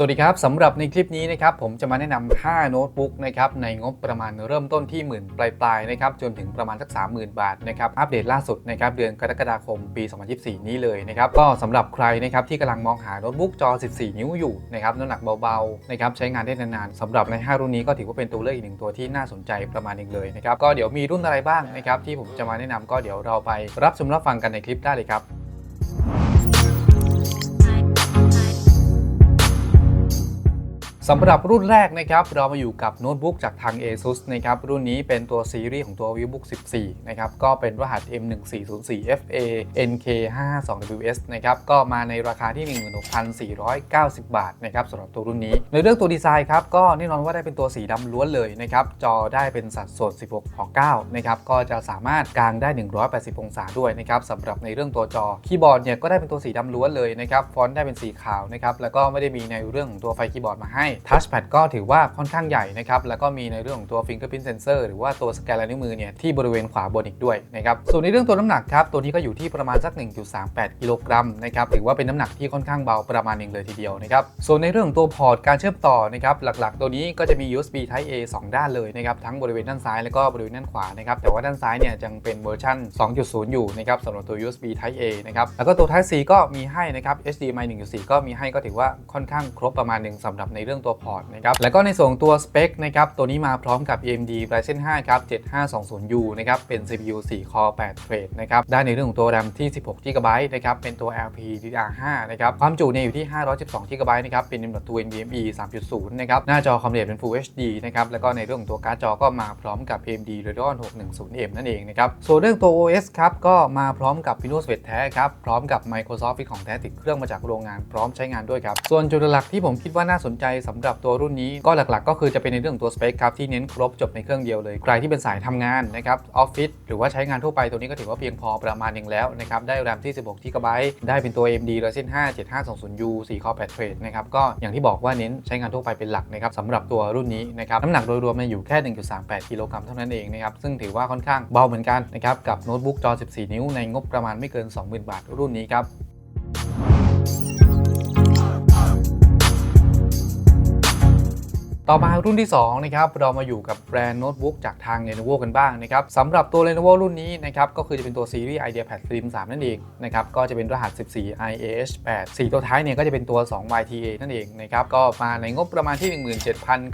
สวัสดีครับสำหรับในคลิปนี้นะครับผมจะมาแนะนำ5โน้ตบุ๊กนะครับในงบประมาณเริ่มต้นที่หมื่นปลายๆนะครับจนถึงประมาณสัก 30,000 บาทนะครับอัปเดตล่าสุดนะครับเดือนกรกฎาคมปี 2024 นี้เลยนะครับก็สำหรับใครนะครับที่กำลังมองหาโน้ตบุ๊กจอ 14 นิ้วอยู่นะครับน้ำหนักเบาๆนะครับใช้งานได้นานๆสำหรับใน 5 รุ่นนี้ก็ถือว่าเป็นตัวเลือกอีกหนึ่งตัวที่น่าสนใจประมาณนึงเลยนะครับก็เดี๋ยวมีรุ่นอะไรบ้างนะครับที่ผมจะมาแนะนำก็เดี๋ยวเราไปรับชมรับฟังกันในคลิปได้เลยครับ สำหรับรุ่นแรกนะครับเรามาอยู่กับโน้ตบุ๊กจากทาง ASUS นะครับรุ่นนี้เป็นตัวซีรีส์ของตัว VivoBook 14 นะครับก็เป็นรหัส M1404FA NK552WS นะครับก็มาในราคาที่ 16,490 บาทนะครับสำหรับตัวรุ่นนี้ ในเรื่องตัวดีไซน์ครับก็แน่นอนว่าได้เป็นตัวสีดำล้วนเลยนะครับจอได้เป็นสัดส่วน 16พอ9นะครับก็จะสามารถกางได้ 180 องศาด้วยนะครับสำหรับในเรื่องตัวจอคีย์บอร์ดเนี่ยก็ได้เป็นตัวสีดำล้วนเลยนะครับฟอนต์ได้เป็นสีขาวนะครับแล้วก็ไม่ได้มีในเรื่องของตัวไฟคีย์บอร์ดมาให้ทัชแพดก็ถือว่าค่อนข้างใหญ่นะครับแล้วก็มีในเรื่องของตัว Fingerprint Sensor หรือว่าตัวสแกนลายนิ้วมือเนี่ยที่บริเวณขวาบนอีกด้วยนะครับส่วนในเรื่องตัวน้ำหนักครับตัวนี้ก็อยู่ที่ประมาณสัก 1.38 กิโลกรัมนะครับถือว่าเป็นน้ำหนักที่ค่อนข้างเบาประมาณหนึ่งเลยทีเดียวนะครับส่วนในเรื่องตัวพอร์ตการเชื่อมต่อนะครับหลักๆ ตัวนี้ก็จะมี USB Type A 2 ด้านเลยนะครับทั้งบริเวณด้านซ้ายแล้วก็บริเวณด้านขวานะครับแต่ว่าด้านซ้ายเนี่ยยังเป็นเวอร์ชัน2.0 อยู่นะครับสำหรับตัว USB Type A นะครับแล้วก็ตัว Type C ก็มีให้นะครับ HDMI 1.4 ก็มีให้ก็ถือว่าค่อนข้างครบประมาณหนึ่งสำหรับในเรื่องตัวพอร์ตนะครับแล้วก็ในส่วนตัวสเปคนะครับตัวนี้มาพร้อมกับ AMD Ryzen 5 ครับ 7520U นะครับเป็น CPU 4 Core 8 Thread นะครับได้ในเรื่องของตัว RAM ที่ 16 GB นะครับเป็นตัว LPDDR5 นะครับความจุเนี่ยอยู่ที่ 512 GB นะครับเป็น M.2 NVMe 3.0 นะครับหน้าจอความละเอียดเป็น Full HD นะครับแล้วก็ในเรื่องของตัวการ์ดจอก็มาพร้อมกับ AMD Radeon 610M นั่นเองนะครับส่วนเรื่องตัว OS ครับก็มาพร้อมกับ Windows 11แท้ครับพร้อมกับ Microsoft ของแท้ติดเครื่องมาจากโรงงานพร้อมใช้งานด้วยครับส่วนจุดหลักที่ผมคิดว่าน่าสนใจสำหรับตัวรุ่นนี้ก็หลักๆ ก็คือจะเป็นในเรื่องของตัวสเปคครับที่เน้นครบจบในเครื่องเดียวเลย ใครที่เป็นสายทำงานนะครับออฟฟิศหรือว่าใช้งานทั่วไปตัวนี้ก็ถือว่าเพียงพอประมาณหนึงแล้วนะครับได้ RAM ที่ 16 GB ได้เป็นตัว AMD Ryzen 5 7520U 4 Core 8 Thread นะครับก็อย่างที่บอกว่าเน้นใช้งานทั่วไปเป็นหลักนะครับสำหรับตัวรุ่นนี้นะครับน้ำหนักโดยรวมเนี่ยอยู่แค่ 1.38 กิโลกรัมเท่านั้นเองนะครับซึ่งถือว่าค่อนข้างเบาเหมือนกันนะครับกับโน้ตบุ๊กจอ 14 นิ้วในงบประมาณไม่เกิน 20,000 บาทรุ่นนี้ครับ ต่อมารุ่นที่2นะครับเรามาอยู่กับแบรนด์โน้ตบุ๊กจากทาง Lenovo กันบ้างนะครับสำหรับตัว Lenovo รุ่นนี้นะครับก็คือจะเป็นตัวซีรีส์ IdeaPad Slim 3 นั่นเองนะครับก็จะเป็นรหัส 14 IAH 8 4 ตัวท้ายเนี่ยก็จะเป็นตัว 2 YTA นั่นเองนะครับก็มาในงบประมาณที่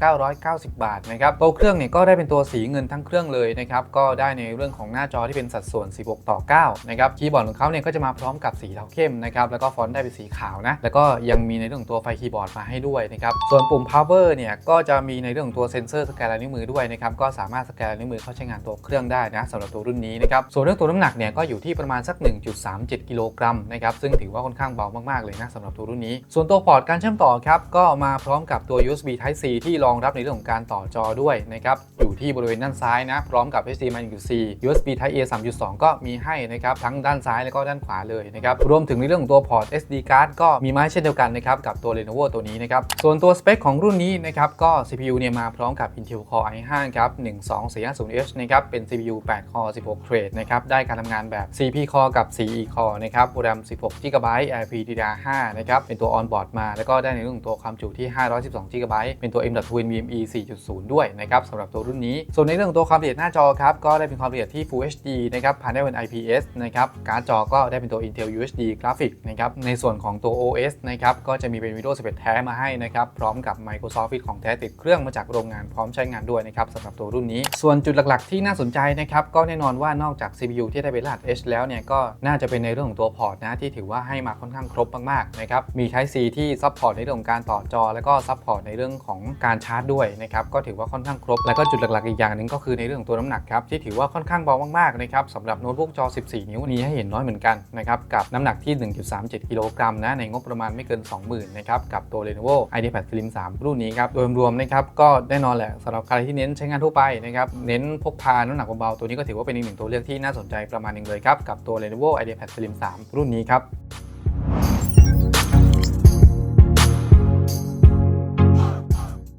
17,990 บาทนะครับตัวเครื่องเนี่ยก็ได้เป็นตัวสีเงินทั้งเครื่องเลยนะครับก็ได้ในเรื่องของหน้าจอที่เป็นสัดส่วน 16 ต่อ 9 นะครับคีย์บอร์ดของเขาเนี่ยก็จะมาพร้อมกับสีเทาเข้มนะครับแล้วก็ฟอนต์ได้เป็นสีขาวนะแล้วก็ยังมีในเรื่องของตัวไฟคีย์บอร์ดมาให้ด้วยนะครับส่วนปุ่ม power เนี่ยก็จะมีในเรื่องของตัวเซ็นเซอร์สแกนลายนิ้วมือด้วยนะครับก็สามารถสแกนลายนิ้วมือเข้าใช้งานตัวเครื่องได้นะสำหรับตัวรุ่นนี้นะครับส่วนเรื่องตัวน้ำหนักเนี่ยก็อยู่ที่ประมาณสัก 1.37 กิโลกรัมนะครับซึ่งถือว่าค่อนข้างเบามากๆเลยนะสำหรับตัวรุ่นนี้ ส่วนตัวพอร์ตการเชื่อมต่อครับก็มาพร้อมกับตัว USB Type C ที่รองรับในเรื่องของการต่อจอด้วยนะครับ อยู่ที่บริเวณด้านซ้ายนะ พร้อมกับ HDMI 1.4 USB Type A 3.2 ก็มีให้นะครับทั้งด้านซ้ายแล้วก็ด้านขวาเลยนะครับรวมถึงในเรื่องของตัวพอร์ต SD card ก็มีมาเช่นเดียวกันนะครับกับตัว Lenovo ตัวนี้นะครับส่วนตัวสเปคของรุ่นนี้นะครับก็ CPU เนี่ยมาพร้อมกับ Intel Core i5 ครับ 12450H นะครับเป็น CPU 8 Core 16 Thread นะครับได้การทำงานแบบ 4P Core กับ 4E Core นะครับ RAM 16 GB LPDDR5 นะครับเป็นตัว on-board มา แล้วก็ได้ในเรื่องของตัวความจุที่ 512 GB เป็นตัว M.2 NVMe 4.0 ด้วยนะครับสำหรับตัวรุ่นนี้ ส่วนในเรื่องของตัวความละเอียดหน้าจอครับก็ได้เป็นความละเอียดที่ Full HD นะครับผ่านได้เป็น IPS นะครับการ์ดจอก็ได้เป็นตัว Intel UHD Graphic นะครับในส่วนของตัว OS นะครับก็จะมีเป็น Windows 11 แท้มาให้นะครับพร้อมกับ Microsoft Office ของแท้ติดเครื่องมาจากโรงงานพร้อมใช้งานด้วยนะครับสำหรับตัวรุ่นนี้ ส่วนจุดหลักๆ ที่น่าสนใจนะครับก็แน่นอนว่านอกจาก CPU ที่ได้เป็นรหัส H แล้วเนี่ยก็น่าจะเป็นในเรื่องของตัวพอร์ตนะที่ถือว่าให้มาค่อนข้างครบมากๆนะครับมี Type C ที่ซัพพอร์ตในเรื่องของการต่อจอ แล้วก็ซัพพอร์ตในเรื่องของการชาร์จด้วยนะครับก็ถือว่าค่อนข้างครบแล้วก็จุดหลักๆอีกอย่างหนึ่งก็คือในเรื่องของตัวน้ำหนักครับที่ถือว่าค่อนข้างเบามากๆนะครับสำหรับโน้ตบุ๊กจอ 14 นิ้วนี้ให้เห็นน้อยเหมือนกันนะครับกับน้ำหนักที่ 1.37 กิโลกรัมนะในงบประมาณไม่เกิน 20,000นะครับกับตัว Lenovo IdeaPad Slim 3 รุ่นนี้ครับโดยรวมนะครับก็แน่นอนแหละสำหรับใครที่เน้นใช้งานทั่วไปนะครับเน้นพกพาน้ำหนักเบาๆตัวนี้ก็ถือว่าเป็นอีกหนึ่งตัวเลือกที่น่าสนใจประมาณหนึ่งเลยครับกับตัว Lenovo IdeaPad Slim 3 รุ่นนี้ครับ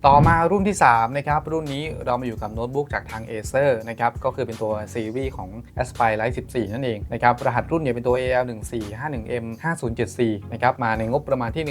ต่อมารุ่นที่ 3 นะครับ รุ่นนี้เรามาอยู่กับโน้ตบุ๊กจากทาง Acer นะครับ ก็คือเป็นตัวซีรีส์ของ Aspire Lite 14 นั่นเองนะครับ รหัสรุ่นเนี่ยเป็นตัว AL1451M 5074นะครับ มาในงบประมาณที่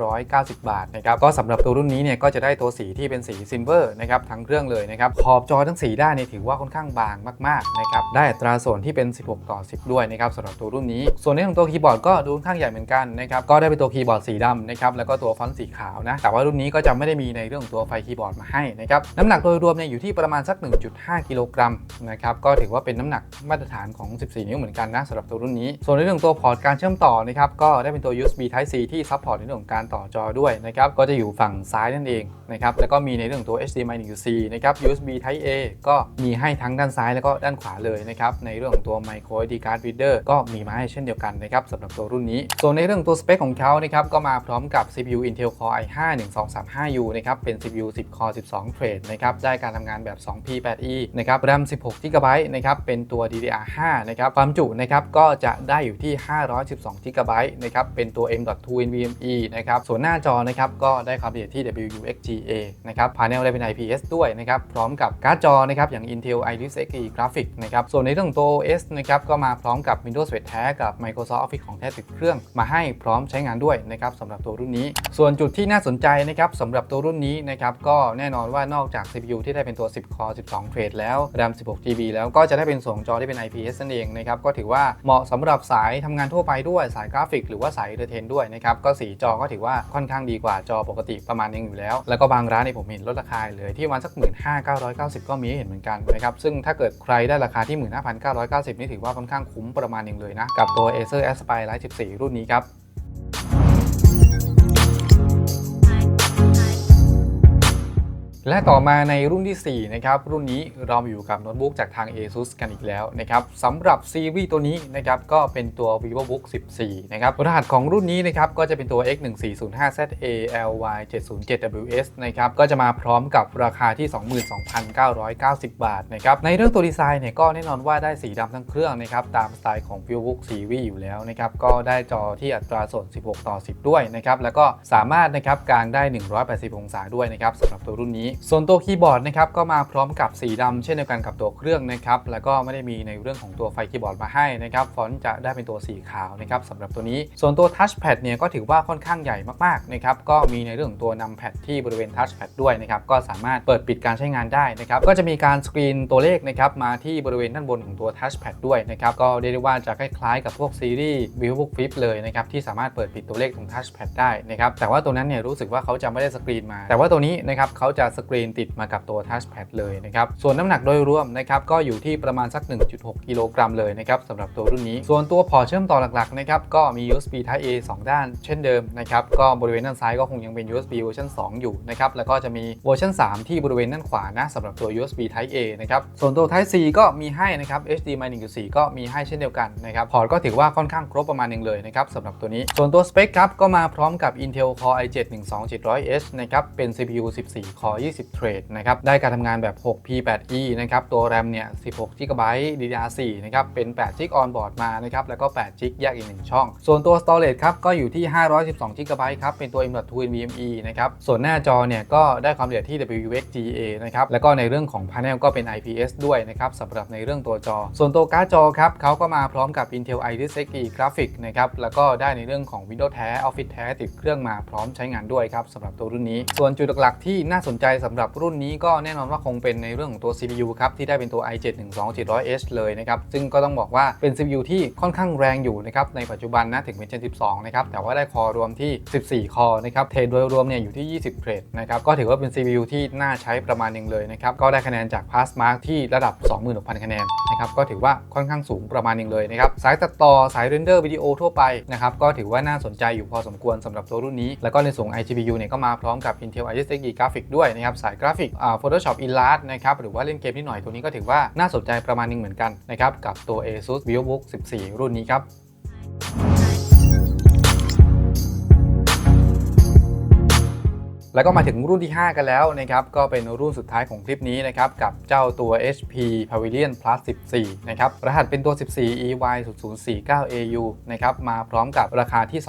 17,990 บาทนะครับ ก็สำหรับตัวรุ่นนี้เนี่ยก็จะได้ตัวสีที่เป็นสีซิลเวอร์นะครับทั้งเครื่องเลยนะครับ ขอบจอทั้งสีด้านเนี่ยถือว่าค่อนข้างบางมากๆนะครับ ได้อัตราส่วนที่เป็น 16 ต่อ 10 ด้วยนะครับสำหรับตัวรุ่นนี้ ส่วนในของตัวคีย์บอร์ดก็ดูค่อนข้างใหญ่เหมือนกันนะครับ ก็ได้เป็นตัวคีย์บอร์ดสีดำนะครับ แล้วก็ตัวฟอนต์สีขาวนะ แต่ว่ารุ่นนี้ก็จะไม่ได้มีในเรื่องของตัวไฟคีย์บอร์ดมาให้นะครับน้ำหนักโดยรวมเนี่ยอยู่ที่ประมาณสัก 1.5 กิโลกรัมนะครับก็ถือว่าเป็นน้ำหนักมาตรฐานของ 14 นิ้วเหมือนกันนะสำหรับตัวรุ่นนี้ ส่วนในเรื่องตัวพอร์ตการเชื่อมต่อนะครับก็ได้เป็นตัว USB Type C ที่ซัพพอร์ตในเรื่องของการต่อจอด้วยนะครับก็จะอยู่ฝั่งซ้ายนั่นเองนะครับแล้วก็มีในเรื่องของตัว HDMI 1.4นะครับ USB Type A ก็มีให้ทั้งด้านซ้ายแล้วก็ด้านขวาเลยนะครับในเรื่องของตัว Micro SD Card Reader ก็มีมาให้เช่นเดียวกันนะครับสำหรับตัวรุ่นนี้ ส่วนในเรื่องตัวสเปคของเขานะครับก็มาพร้อมกับ CPU Intel Core i5 1235U นะครับเป็น CPU 10 Core 12 Thread นะครับได้การทำงานแบบ 2P8E นะครับ RAM 16 GB นะครับเป็นตัว DDR5 นะครับความจุนะครับก็จะได้อยู่ที่ 512 GB นะครับเป็นตัว M.2 NVMe นะครับส่วนหน้าจอนะครับก็ได้ความละเอียดที่ WUXGA นะครับ panel ได้เป็น IPS ด้วยนะครับพร้อมกับการ์ดจอนะครับอย่าง Intel Iris Xe Graphics นะครับส่วนในเรื่องของตัว OS นะครับก็มาพร้อมกับ Windows 10แท้กับ Microsoft Office ของแท้ติดเครื่อง มาให้พร้อมใช้งานด้วยนะครับสำหรับตัวรุ่นนี้ ส่วนจุดที่น่าสนใจนะครับสำหรับตัวรุ่นนี้นะครับก็แน่นอนว่านอกจาก CPU ที่ได้เป็นตัว 10 Core 12 Thread แล้ว RAM 16 GB แล้วก็จะได้เป็นส่วนของจอที่เป็น IPS นั่นเองนะครับก็ถือว่าเหมาะสำหรับสายทำงานทั่วไปด้วยสายกราฟิก หรือว่าสายเ n อร์เทนด้วยนะครับก็สีจอก็ถือว่าค่อนข้างดีกว่าจอปกติประมาณนึงอยู่แล้ว แล้วก็บางร้านเนี่ยผมเห็นลดราคาเลยที่ประมาณสัก 15,990 ก็มีให้เห็นเหมือนกันนะครับซึ่งถ้าเกิดใครได้ราคาที่ 15,990 นี่ถือว่าค่อนข้างคุ้มประมาณนึงเลยนะกับตัว Acer Aspire Lite 14 รุ่นนี้ครับ และต่อมาในรุ่นที่ 4 นะครับ รุ่นนี้เราอยู่กับโน้ตบุ๊กจากทาง ASUS กันอีกแล้วนะครับสำหรับซีรีส์ตัวนี้นะครับก็เป็นตัว VivoBook 14 นะครับรหัสของรุ่นนี้นะครับก็จะเป็นตัว X1405ZALY707WS นะครับก็จะมาพร้อมกับราคาที่ 22,990 บาทนะครับในเรื่องตัวดีไซน์เนี่ยก็แน่นอนว่าได้สีดำทั้งเครื่องนะครับตามสไตล์ของ VivoBook Series อยู่แล้วนะครับก็ได้จอที่อัตราส่วน 16 ต่อ 10 ด้วยนะครับแล้วก็สามารถนะครับกางได้ 180 องศาด้วยนะครับสำหรับตัวรุ่นนี้ส่วนตัวคีย์บอร์ดนะครับก็มาพร้อมกับสีดำเช่นเดียวกันกับตัวเครื่องนะครับแล้วก็ไม่ได้มีในเรื่องของตัวไฟคีย์บอร์ดมาให้นะครับฟอนต์จะได้เป็นตัวสีขาวนะครับสำหรับตัวนี้ ส่วนตัวทัชแพดเนี่ยก็ถือว่าค่อนข้างใหญ่มากๆนะครับก็มีในเรื่องของตัวนำแพดที่บริเวณทัชแพดด้วยนะครับก็สามารถเปิดปิดการใช้งานได้นะครับก็จะมีการสกรีนตัวเลขนะครับมาที่บริเวณด้านบนของตัวทัชแพดด้วยนะครับก็เรียกได้ว่าจะคล้ายๆกับพวกซีรีส์ VivoBook Flip เลยนะครับที่สามารถเปิดปิดตัวเลขตรงทัชแพดได้นะครับแต่ว่าตัวนั้นเนี่ยรู้สึกว่าเขาจะไม่ได้สกรีนมา แต่ว่าตัวนี้นะครับเขาจะสกรีนติดมากับตัวทัชแพดเลยนะครับ ส่วนน้ำหนักโดยรวมนะครับก็อยู่ที่ประมาณสัก 1.6 กิโลกรัมเลยนะครับสำหรับตัวรุ่นนี้ ส่วนตัวพอเชื่อมต่อหลักๆนะครับก็มี USB Type A 2 ด้านเช่นเดิมนะครับก็บริเวณด้านซ้ายก็คงยังเป็น USB เวอร์ชัน2 อยู่นะครับแล้วก็จะมีเวอร์ชัน3 ที่บริเวณด้านขวานะสำหรับตัว USB Type A นะครับส่วนตัว Type C ก็มีให้นะครับ HDMI 1.4 ก็มีให้เช่นเดียวกันนะครับพอร์ตก็ถือว่าค่อนข้างครบประมาณหนึงเลยนะครับสำหรับตัวนี้ ส่วนตัวสเปคครับก็มาพร้อมกับ Intel Core i7 12700H นะครับเป็น CPU 14 Core 20 Thread นะครับได้การทำงานแบบ 6P8E นะครับตัว RAM เนี่ย 16 GB DDR4 นะครับเป็น8 GB on board มานะครับแล้วก็8 GB แยกอีก 1 ช่อง ส่วนตัว storage ครับก็อยู่ที่ 512 GB ครับเป็นตัว M.2 NVMe นะครับส่วนหน้าจอเนี่ยก็ได้ความละเอียดที่ WXGA นะครับแล้วก็ในเรื่องของ panel ก็เป็น IPS ด้วยนะครับสำหรับในเรื่องตัวจอ ส่วนตัวการ์ดจอครับเขาก็มาพร้อมกับ Intel Iris Xe Graphics นะครับแล้วก็ได้ในเรื่องของ Windows แท้ Office แท้ติดเครื่องมาพร้อมใช้งานด้วยครับสำหรับตัวรุ่นนี้ ส่วนจุดหลักๆที่น่าสนใจสำหรับรุ่นนี้ก็แน่นอนว่าคงเป็นในเรื่องของตัว CPU ครับ ที่ได้เป็นตัว i7 12700H เลยนะครับ ซึ่งก็ต้องบอกว่าเป็น CPU ที่ค่อนข้างแรงอยู่นะครับ ในปัจจุบันนะ ถึงเป็น Gen 12 นะครับ แต่ว่าได้คอรวมที่ 14 คอนะครับ เทรดโดยรวมเนี่ยอยู่ที่ 20 เทรดนะครับ ก็ถือว่าเป็น CPU ที่น่าใช้ประมาณหนึ่งเลยนะครับ ก็ได้คะแนนจาก Passmark ที่ระดับ 26,000 คะแนนนะครับ ก็ถือว่าค่อนข้างสูงประมาณหนึ่งเลยนะครับ สายตัดต่อสายเรนเดอร์วิดีโอทั่วไปนะครับก็ถือว่าน่าสนใจอยู่พอสมควรสำหรับตัวรุ่นนี้ แล้วก็ในส่วน iGPU เนี่ยก็มาพร้อมกับ Intel Iris Xe Graphics ด้วยนะครับสายกราฟิกอ่า Photoshop Illustrator นะครับหรือว่าเล่นเกมนิดหน่อยตัวนี้ก็ถือว่าน่าสนใจประมาณหนึงเหมือนกันนะครับกับตัว ASUS VivoBook 14 รุ่นนี้ครับ แล้วก็มาถึงรุ่นที่ 5 กันแล้วนะครับก็เป็นรุ่นสุดท้ายของคลิปนี้นะครับกับเจ้าตัว HP Pavilion Plus 14 นะครับรหัสเป็นตัว 14 EY 0049 AU นะครับมาพร้อมกับราคาที่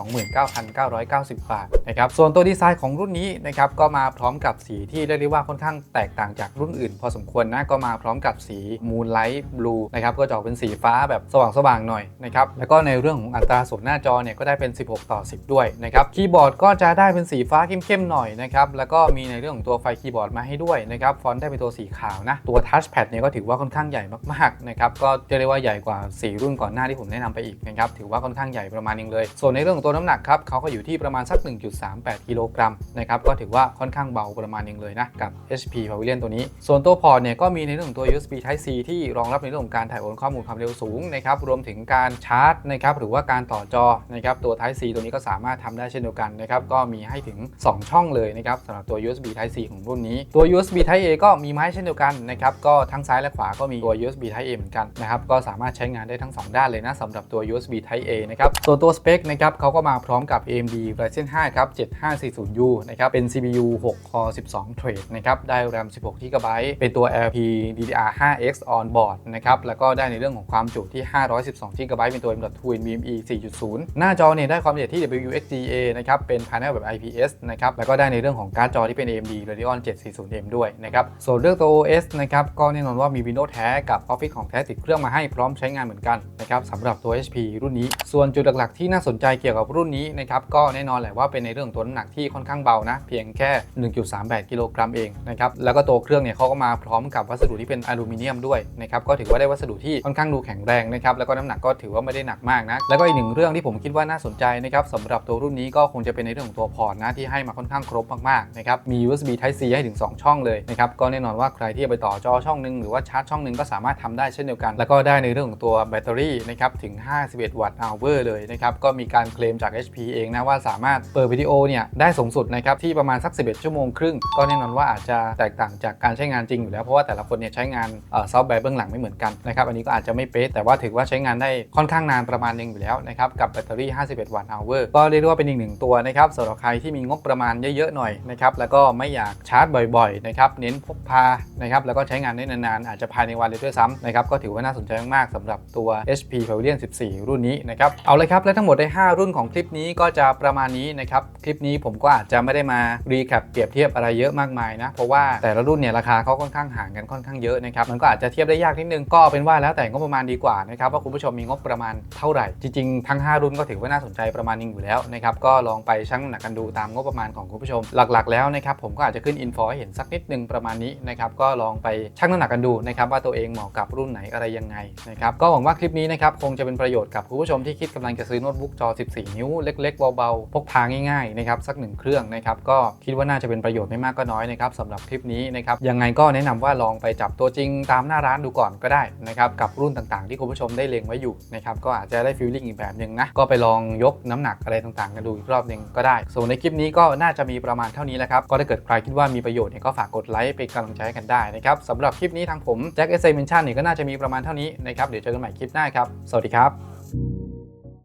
29,990 บาทนะครับส่วนตัวดีไซน์ของรุ่นนี้นะครับก็มาพร้อมกับสีที่เรียกได้ว่าค่อนข้างแตกต่างจากรุ่นอื่น พอสมควรนะก็มาพร้อมกับสี Moonlight Blue นะครับก็จะออกเป็นสีฟ้าแบบสว่างๆหน่อยนะครับแล้วก็ในเรื่องของอัตราส่วนหน้าจอเนี่ยก็ได้เป็น 16 ต่อ 10 ด้วยนะครับคีย์บอร์ดก็จะได้เป็นสีฟ้าเข้มๆหน่อยนะครับแล้วก็มีในเรื่องของตัวไฟคีย์บอร์ดมาให้ด้วยนะครับฟอนต์ได้เป็นตัวสีขาวนะตัวทัชแพดเนี่ยก็ถือว่าค่อนข้างใหญ่มากๆนะครับก็จะเรียกว่าใหญ่กว่าสีรุ่นก่อนหน้าที่ผมแนะนำไปอีกนะครับถือว่าค่อนข้างใหญ่ประมาณนึงเลย ส่วนในเรื่องของตัวน้ำหนักครับเขาก็อยู่ที่ประมาณสัก 1.38 กิโลกรัมนะครับก็ถือว่าค่อนข้างเบาประมาณนึงเลยนะกับ HP Pavilion ตัวนี้ ส่วนตัวพอร์ตเนี่ยก็มีในเรื่องของตัว USB Type C ที่รองรับในเรื่องของการถ่ายโอนข้อมูลความเร็วสูงนะครับรวมถึงการชาร์จนะครับหรือว่าการต่อจอนะครับตัว Type C ตัวนี้ก็สามารถทำได้เช่นเดียวกันนะครับก็มีให้ถึง 2 ช่องเลยนะครับสำหรับตัว USB Type C ของรุ่นนี้ ตัว USB Type A ก็มีมาให้เช่นเดียวกันนะครับก็ทั้งซ้ายและขวาก็มีตัว USB Type A เหมือนกันนะครับก็สามารถใช้งานได้ทั้ง 2 ด้านเลยนะสำหรับตัว USB Type A นะครับส่วนตัวสเปคนะครับเขาก็มาพร้อมกับ AMD Ryzen 5 ครับ 7540U นะครับเป็น CPU 6 Core 12 Thread นะครับได้ RAM 16 GB เป็นตัว LP DDR5X on board นะครับแล้วก็ได้ในเรื่องของความจุที่ 512 GB เป็นตัว M.2 NVMe 4.0 หน้าจอเนี่ยได้ความละเอียดที่ WXGA นะครับเป็น panel แบบ IPS นะครับแล้วก็ได้ในเรื่องของการ์ดจอที่เป็น AMD Radeon 740M ด้วยนะครับส่วนเรื่องตัว OS นะครับก็แน่นอนว่ามี Windows แท้กับ Office ของแท้ติดเครื่องมาให้พร้อมใช้งานเหมือนกันนะครับสำหรับตัว HP รุ่นนี้ ส่วนจุดหลักๆ ที่น่าสนใจเกี่ยวกับรุ่นนี้นะครับก็แน่นอนแหละว่าเป็นในเรื่องของตัวน้ำหนักที่ค่อนข้างเบานะเพียงแค่ 1.38 กิโลกรัมเองนะครับแล้วก็ตัวเครื่องเนี่ยเขาก็มาพร้อมกับวัสดุที่เป็นอลูมิเนียมด้วยนะครับก็ถือว่าได้วัสดุที่ค่อนข้างดูแข็งแรงนะครับแล้วก็น้ำหนักก็ถือว่าไม่ได้หนักมากนะแล้วก็อีกหนึ่งเรื่องที่ผมคิดว่าน่าสนใจนะครับสำหรับตัวรุ่นนี้ก็คงจะเป็นในเรื่องของตัวพอร์ตนะที่ให้มาค่อนข้างครบมากนะครับ มี USB Type C ให้ถึง 2 ช่องเลยนะครับ ก็แน่นอนว่าใครที่จะไปต่อจอช่องหนึ่งหรือว่าชาร์จช่องหนึ่งก็สามารถทำได้เช่นเดียวกัน แล้วก็ได้ในเรื่องของตัวแบตเตอรี่นะครับถึง 51 วัตต์อเวอร์เลยนะครับ ก็มีการเคลมจาก HP เองนะว่าสามารถเปิดวิดีโอเนี่ยได้สูงสุดนะครับที่ประมาณสัก 11 ชั่วโมงครึ่ง ก็แน่นอนว่าอาจจะแตกต่างจากการใช้งานจริงอยู่แล้วเพราะว่าแต่ละคนเนี่ยใช้งานซอฟต์แวร์เบื้องหลังไม่เหมือนกันนะครับอันนี้ก็อาจจะไม่เป๊ะแต่ว่าถือว่าใช้งานได้ค่อนข้างนานประมาณหนึงอยู่แล้วนะครับกับแบตเตอรี่ 51 วัตต์อเวอร์ก็เรียกว่าเป็นอีกหนึ่งตัวนะครับสำหรับใครที่มีงบประมาณเยอะๆหน่อยนะครับแล้วก็ไม่อยากชาร์จบ่อยๆนะครับเน้นพกพานะครับแล้วก็ใช้งานได้นานๆ อาจจะภายในวันเลยด้วยซ้ำนะครับก็ถือว่าน่าสนใจมากๆสำหรับตัว HP Pavilion 14 รุ่นนี้นะครับเอาเลยครับและทั้งหมดใน5รุ่นของคลิปนี้ก็จะประมาณนี้นะครับคลิปนี้ผมก็อาจจะไม่ได้มารีแคปเปรียบเทียบอะไรเยอะมากมายนะเพราะว่าแต่ละรุ่นเนี่ยราคาเขาค่อนข้างห่างกันค่อนข้างเยอะนะครับมันก็อาจจะเทียบได้ยากนิดนึงก็เป็นว่าแล้วแต่งบประมาณดีกว่านะครับว่าคุณผู้ชมมีงบประมาณเท่าไหร่ จริงๆทั้ง 5 รุ่นก็ถือว่าน่าสนใจประมาณนึงอยู่แล้วนะครับก็ลองไปชั่งหนักกันดูตามงบประมาณของคุณผู้ชมหลักๆ แล้วนะครับผมก็อาจจะขึ้นอินโฟให้เห็นสักนิดนึงประมาณนี้นะครับก็ลองไปชั่งน้ำหนักกันดูนะครับว่าตัวเองเหมาะกับรุ่นไหนอะไรยังไงนะครับก็หวังว่าคลิปนี้นะครับคงจะเป็นประโยชน์กับคุณผู้ชมที่คิดกำลังจะซื้อโน้ตบุ๊กจอ 14 นิ้วเล็ก ๆ เบาๆพกพาง่ายๆนะครับสักหนึ่งเครื่องนะครับก็คิดว่าน่าจะเป็นประโยชน์ไม่มากก็น้อยนะครับสำหรับคลิปนี้นะครับยังไงก็แนะนำว่าลองไปจับตัวจริงตามหน้าร้านดูก่อนก็ได้นะครับกับรุ่นต่างๆ ที่คุณผู้ชมได้เล็งไว้อยู่นะครับก็อาจจะได้ฟีลลิ่งอีกแบบหนึ่งนะก็ไปลองยกน้ำหนักอะไรต่างๆ กันดูอีกรอบหนึ่งก็ได้ ส่วนในคลิปนี้ก็น่าจะมีประมาณเท่านี้แหละครับ ก็ถ้าเกิดใครคิดว่ามีประโยชน์เนี่ยก็ฝากกดไลค์เป็นกำลังใจให้กันได้นะครับสำหรับคลิปนี้ทางผมแจ็คเอสเซนชั่นเนี่ยก็น่าจะมีประมาณเท่านี้นะครับเดี๋ยวเจอกันใหม่คลิปหน้าครับสวัสดีครับ